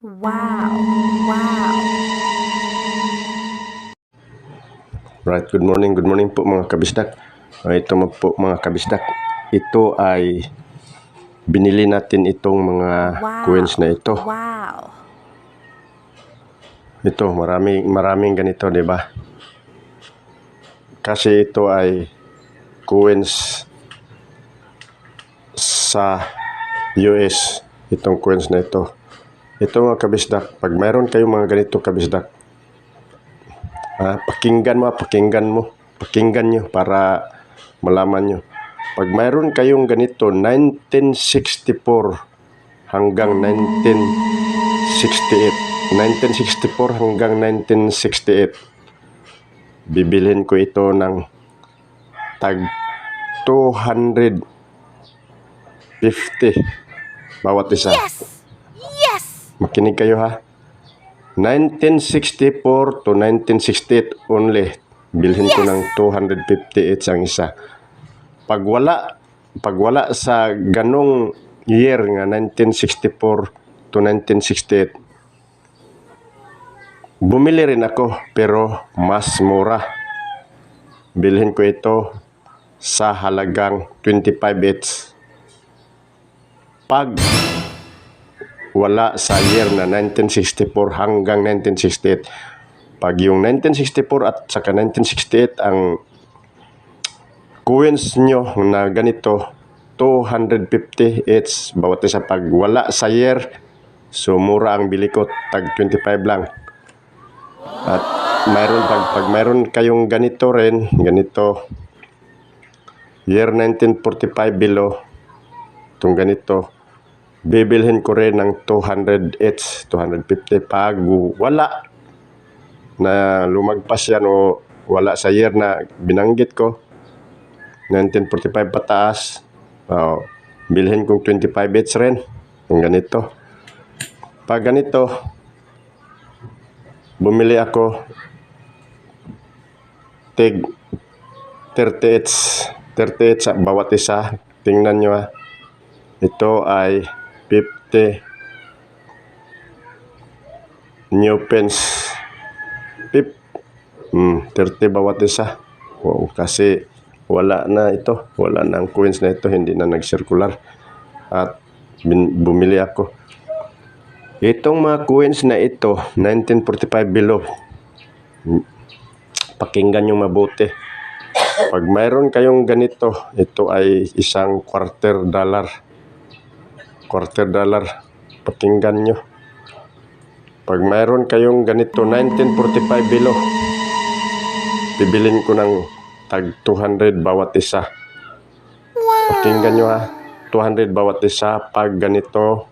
Wow. Wow. Right, good morning, good morning po mga kabisdak. Ah, ito po mga kabisdak. Ito ay binili natin itong mga Wow. coins na ito. Wow. Ito, maraming maraming ganito, 'di ba? Kasi ito ay coins sa US, itong coins na ito. Ito mga kabisdak, pag mayroon kayong mga ganito kabisdak, ah, pakinggan mo, pakinggan mo, pakinggan nyo para malaman nyo. Pag mayroon kayong ganito, 1964 hanggang 1968, 1964 hanggang 1968, bibilhin ko ito ng tag 250 bawat isa. Yes. Yes. Makinig kayo ha. 1964 to 1968 only. Bilhin ko ng 250 each ang isa. Pag wala, pag wala sa ganong year nga 1964 to 1968, bumili rin ako pero mas mura. Bilhin ko ito sa halagang 25 each. Pag wala sa year na 1964 hanggang 1968. Pag yung 1964 at saka 1968 ang coins nyo na ganito 250 each bawat isa pag wala sa year so mura ang bili ko tag 25 lang at mayroon pag, pag mayroon kayong ganito rin ganito year 1945 below itong ganito bibilhin ko rin ng 200 each, 250 pag wala na lumagpas yan o wala sa year na binanggit ko. 1945 pataas. Oh, bilhin kong 25 each rin yung ganito. Pag ganito bumili ako tig 30 each 30 each sa bawat isa. Tingnan nyo ah. Ito ay 50 new pens. Pip. Hmm, 30 bawat isa. Wow, kasi wala na ito. Wala na ang coins na ito. Hindi na nag-circular. At bumili ako. Itong mga coins na ito, 1945 below. Hmm, Pakinggan nyo mabuti. Pag mayroon kayong ganito, ito ay isang quarter dollar quarter dollar. Pakinggan nyo. Pag mayroon kayong ganito, 1945 below, bibilin ko ng tag 200 bawat isa. Pakinggan nyo ha. 200 bawat isa. Pag ganito,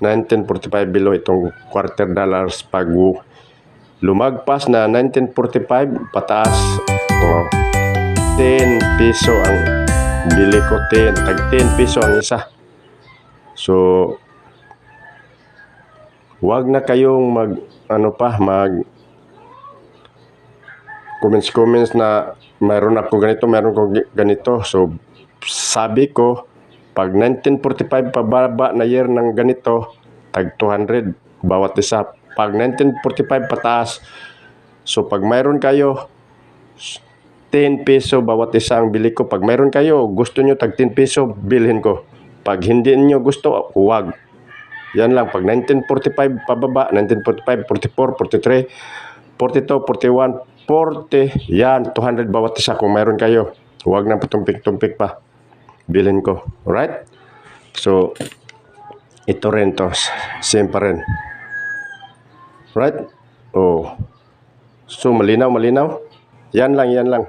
1945 below, itong quarter dollars. Pag lumagpas na 1945, pataas. Oh, 10 piso ang bili ko. 10, tag 10 piso ang isa. So, wag na kayong mag, ano pa, mag comments comments na mayroon ako ganito, mayroon ko ganito. So, sabi ko, pag 1945 pababa na year ng ganito, tag 200 bawat isa. Pag 1945 pataas, so pag mayroon kayo, 10 peso bawat isa ang bili ko. Pag mayroon kayo, gusto nyo tag 10 peso, bilhin ko. Pag hindi nyo gusto, huwag. Yan lang. Pag 1945 pababa, 1945, 44, 43, 42, 41, 40, yan, 200 bawat isa kung mayroon kayo. Huwag na patumpik-tumpik pa. Bilhin ko. Alright? So, ito rin to. Same pa rin. Right? Oh. So, malinaw, malinaw? Yan lang, yan lang.